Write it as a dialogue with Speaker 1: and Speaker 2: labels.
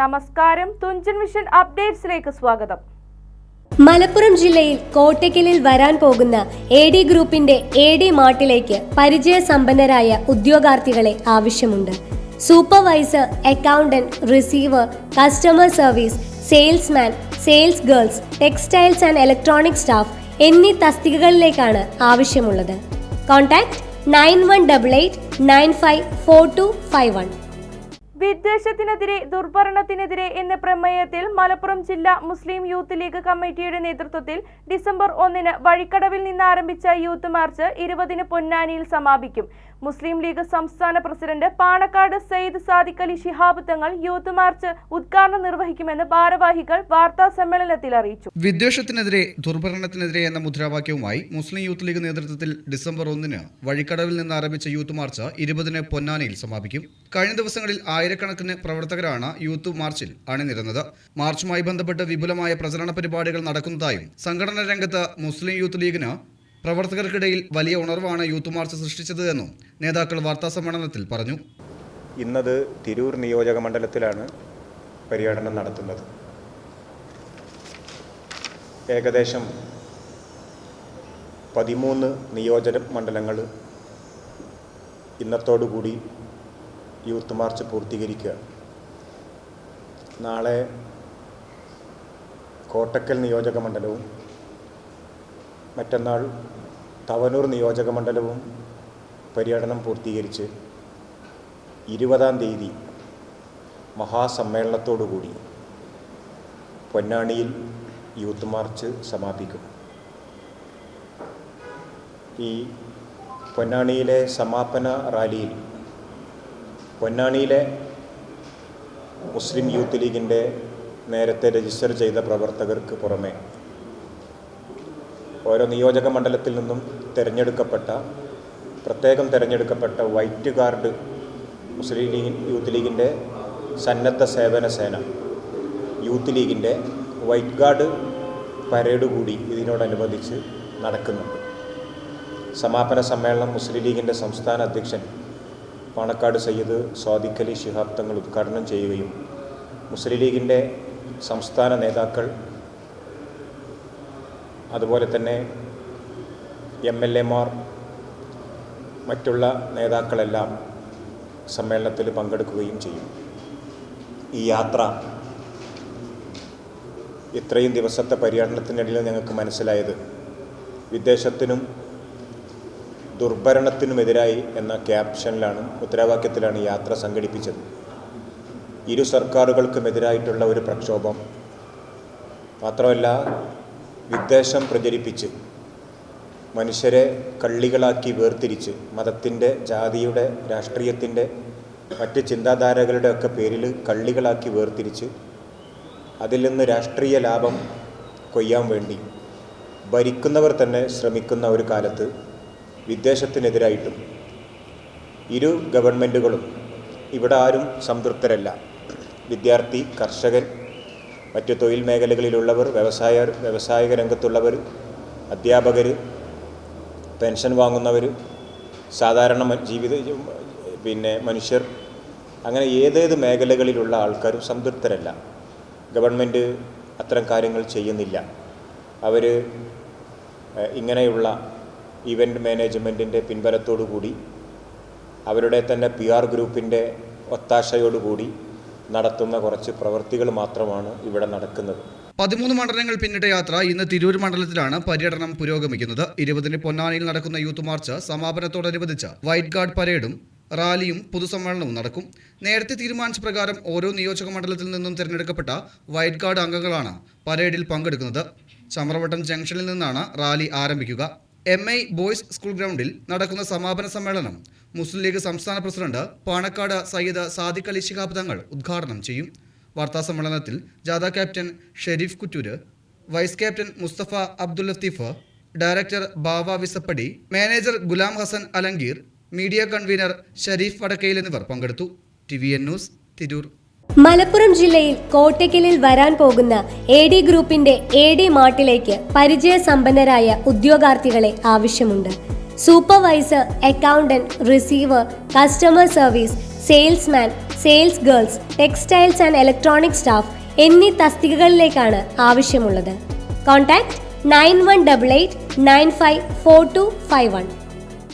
Speaker 1: നമസ്കാരം. തുഞ്ചൻ മിഷൻ അപ്ഡേറ്റ്സിലേക്ക് സ്വാഗതം.
Speaker 2: മലപ്പുറം ജില്ലയിൽ കോട്ടയ്ക്കലിൽ വരാൻ പോകുന്ന എ ഡി ഗ്രൂപ്പിന്റെ എ ഡി മാർട്ടിലേക്ക് പരിചയസമ്പന്നരായ ഉദ്യോഗാർത്ഥികളെ ആവശ്യമുണ്ട്. Supervisor accountant receiver customer service salesman sales girls textiles and electronic staff എന്നീ തസ്തികകളിലേക്കാണ് ആവശ്യമുള്ളത്. Contact nine one double eight nine five four two five one.
Speaker 1: വിദ്വേഷത്തിനെതിരെ ദുർഭരണത്തിനെതിരെ എന്ന പ്രമേയത്തിൽ മലപ്പുറം ജില്ലാ മുസ്ലിം യൂത്ത് ലീഗ് കമ്മിറ്റിയുടെ നേതൃത്വത്തിൽ ഡിസംബർ ഒന്നിന് വഴിക്കടവിൽ നിന്ന് ആരംഭിച്ച യൂത്ത് മാർച്ച് ഇരുപതിന് പൊന്നാനിയിൽ സമാപിക്കും. മുസ്ലിം ലീഗ് സംസ്ഥാന president Panakkad Sayed Sadiq Ali Shihab Thangal youth march ഉദ്ഘാടനം നിർവഹിക്കുമെന്ന് ഭാരവാഹികൾ വാർത്താ സമ്മേളനത്തിൽ അറിയിച്ചു.
Speaker 3: വിദ്വേഷത്തിനെതിരെ ദുർഭരണത്തിനെതിരെ എന്ന മുദ്രാവാക്യവുമായി മുസ്ലിം യൂത്ത് ലീഗ് നേതൃത്വത്തിൽ ഡിസംബർ ഒന്നിന് വഴിക്കടവിൽ നിന്ന് ആരംഭിച്ച യൂത്ത് മാർച്ച് ഇരുപതിന് പൊന്നാനിയിൽ സമാപിക്കും. കഴിഞ്ഞ ദിവസങ്ങളിൽ ആയിരക്കണക്കിന് പ്രവർത്തകരാണ് യൂത്ത് മാർച്ചിൽ അണിനിരുന്നത്. മാർച്ചുമായി ബന്ധപ്പെട്ട് വിപുലമായ പ്രചരണ പരിപാടികൾ നടക്കുന്നതായും സംഘടനാ രംഗത്ത് മുസ്ലിം യൂത്ത് ലീഗിന് പ്രവർത്തകർക്കിടയിൽ വലിയ ഉണർവാണ് യൂത്ത് മാർച്ച് സൃഷ്ടിച്ചത് എന്നും നേതാക്കൾ വാർത്താസമ്മേളനത്തിൽ പറഞ്ഞു.
Speaker 4: ഇന്നത് തിരൂർ നിയോജക മണ്ഡലത്തിലാണ് പര്യടനം നടത്തുന്നത്. ഏകദേശം പതിമൂന്ന് നിയോജക മണ്ഡലങ്ങൾ ഇന്നത്തോടുകൂടി യൂത്ത് മാർച്ച് പൂർത്തീകരിക്കുക. നാളെ കോട്ടക്കൽ നിയോജക മണ്ഡലവും മറ്റന്നാൾ തവനൂർ നിയോജക മണ്ഡലവും പര്യടനം പൂർത്തീകരിച്ച് ഇരുപതാം തീയതി മഹാസമ്മേളനത്തോടുകൂടി പൊന്നാണിയിൽ യൂത്ത് മാർച്ച് സമാപിക്കും. ഈ പൊന്നാണിയിലെ സമാപന റാലിയിൽ പൊന്നാണിയിലെ മുസ്ലിം യൂത്ത് ലീഗിന്റെ നേരത്തെ രജിസ്റ്റർ ചെയ്ത പ്രവർത്തകർക്ക് പുറമെ ഓരോ നിയോജക മണ്ഡലത്തിൽ നിന്നും തിരഞ്ഞെടുക്കപ്പെട്ട പ്രത്യേകം തിരഞ്ഞെടുക്കപ്പെട്ട white guard Muslim League youth ലീഗിന്റെ സന്നദ്ധ സേവന സേന. യൂത്ത് ലീഗിന്റെ വൈറ്റ് ഗാർഡ് പരേഡ് കൂടി ഇതിനോടനുബന്ധിച്ച് നടക്കുന്നുണ്ട്. സമാപന സമ്മേളനം മുസ്ലിം ലീഗിന്റെ സംസ്ഥാന അധ്യക്ഷൻ പാണക്കാട് സയ്യിദ് സ്വാദിഖലി ശിഹാബ് തങ്ങൾ ഉദ്ഘാടനം ചെയ്യുകയും മുസ്ലിം ലീഗിന്റെ സംസ്ഥാന നേതാക്കൾ അതുപോലെ തന്നെ എം എൽ എമാർ മറ്റുള്ള നേതാക്കളെല്ലാം സമ്മേളനത്തിൽ പങ്കെടുക്കുകയും ചെയ്യും. ഈ യാത്ര ഇത്രയും ദിവസത്തെ പര്യടനത്തിനിടയിൽ ഞങ്ങൾക്ക് മനസ്സിലായത് വിദേശത്തിനും ദുർഭരണത്തിനുമെതിരായി എന്ന ക്യാപ്ഷനിലാണ് മുദ്രാവാക്യത്തിലാണ് യാത്ര സംഘടിപ്പിച്ചത്. ഇരു സർക്കാരുകൾക്കുമെതിരായിട്ടുള്ള ഒരു പ്രക്ഷോഭം മാത്രമല്ല വിദ്വേഷം പ്രചരിപ്പിച്ച് മനുഷ്യരെ കള്ളികളാക്കി വേർതിരിച്ച് മതത്തിന്റെ ജാതിയുടെ രാഷ്ട്രീയത്തിന്റെ മറ്റ് ചിന്താധാരകളുടെയൊക്കെ പേരിൽ കള്ളികളാക്കി വേർതിരിച്ച് അതിൽ നിന്ന് രാഷ്ട്രീയ ലാഭം കൊയ്യാൻ വേണ്ടി ഭരിക്കുന്നവർ തന്നെ ശ്രമിക്കുന്ന ഒരു കാലത്ത് വിദ്വേഷത്തിനെതിരായിട്ടും ഇരു ഗവൺമെന്റുകളും ഇവിടെ ആരും സംതൃപ്തരല്ല. വിദ്യാർത്ഥി കർഷകൻ മറ്റ് തൊഴിൽ മേഖലകളിലുള്ളവർ വ്യവസായ വ്യവസായിക രംഗത്തുള്ളവർ അധ്യാപകർ പെൻഷൻ വാങ്ങുന്നവർ സാധാരണ ജീവിത പിന്നെ മനുഷ്യർ അങ്ങനെ ഏതേത് മേഖലകളിലുള്ള ആൾക്കാരും സംതൃപ്തരല്ല. ഗവൺമെന്റ് അത്തരം കാര്യങ്ങൾ ചെയ്യുന്നില്ല. അവർ ഇങ്ങനെയുള്ള ഇവന്റ് മാനേജ്മെന്റിന്റെ പിൻബലത്തോടുകൂടി അവരുടെ തന്നെ പി ആർ ഗ്രൂപ്പിന്റെ ഒത്താശയോടുകൂടി നടത്തുന്ന കുറച്ച് പ്രവൃത്തികൾ മാത്രമാണ് ഇവിടെ നടക്കുന്നത്.
Speaker 3: പതിമൂന്ന് മണ്ഡലങ്ങൾ പിന്നിട്ട യാത്ര ഇന്ന് തിരൂർ മണ്ഡലത്തിലാണ് പര്യടനം പുരോഗമിക്കുന്നത്. ഇരുപതിന് പൊന്നാനിയിൽ നടക്കുന്ന യൂത്ത് മാർച്ച് സമാപനത്തോടനുബന്ധിച്ച് വൈറ്റ് ഗാർഡ് പരേഡും റാലിയും പൊതുസമ്മേളനവും നടക്കും. നേരത്തെ തീരുമാനിച്ച പ്രകാരം ഓരോ നിയോജക മണ്ഡലത്തിൽ നിന്നും തിരഞ്ഞെടുക്കപ്പെട്ട വൈറ്റ് ഗാർഡ് അംഗങ്ങളാണ് പരേഡിൽ പങ്കെടുക്കുന്നത്. ചമ്രവട്ടം ജംഗ്ഷനിൽ നിന്നാണ് റാലി ആരംഭിക്കുക. എം ഐ ബോയ്സ് സ്കൂൾ ഗ്രൗണ്ടിൽ നടക്കുന്ന സമാപന സമ്മേളനം മുസ്ലിം ലീഗ് സംസ്ഥാന പ്രസിഡന്റ് പാണക്കാട് സയ്യിദ് സാദിഖ് അലി ശിഹാബ് തങ്ങൾ ഉദ്ഘാടനം ചെയ്യും. വാർത്താ സമ്മേളനത്തിൽ ജാഥ captain Sharif Kuttur vice captain Mustafa Abdul Latif director Bava Visappadi manager Ghulam Hasan Alangir media convener Sharif Vadakkayil എന്നിവർ പങ്കെടുത്തു. T V N news Tirur.
Speaker 2: Malappuram ജില്ലയിൽ കോട്ടയ്ക്കലിൽ വരാൻ പോകുന്ന എ ഡി ഗ്രൂപ്പിന്റെ എ ഡി മാർട്ടിലേക്ക് പരിചയസമ്പന്നരായ ഉദ്യോഗാർത്ഥികളെ ആവശ്യമുണ്ട്. Supervisor accountant receiver customer service salesman sales girls textiles and electronic staff എന്നീ തസ്തികകളിലേക്കാണ് ആവശ്യമുള്ളത്. Contact nine one double eight nine five four two five one.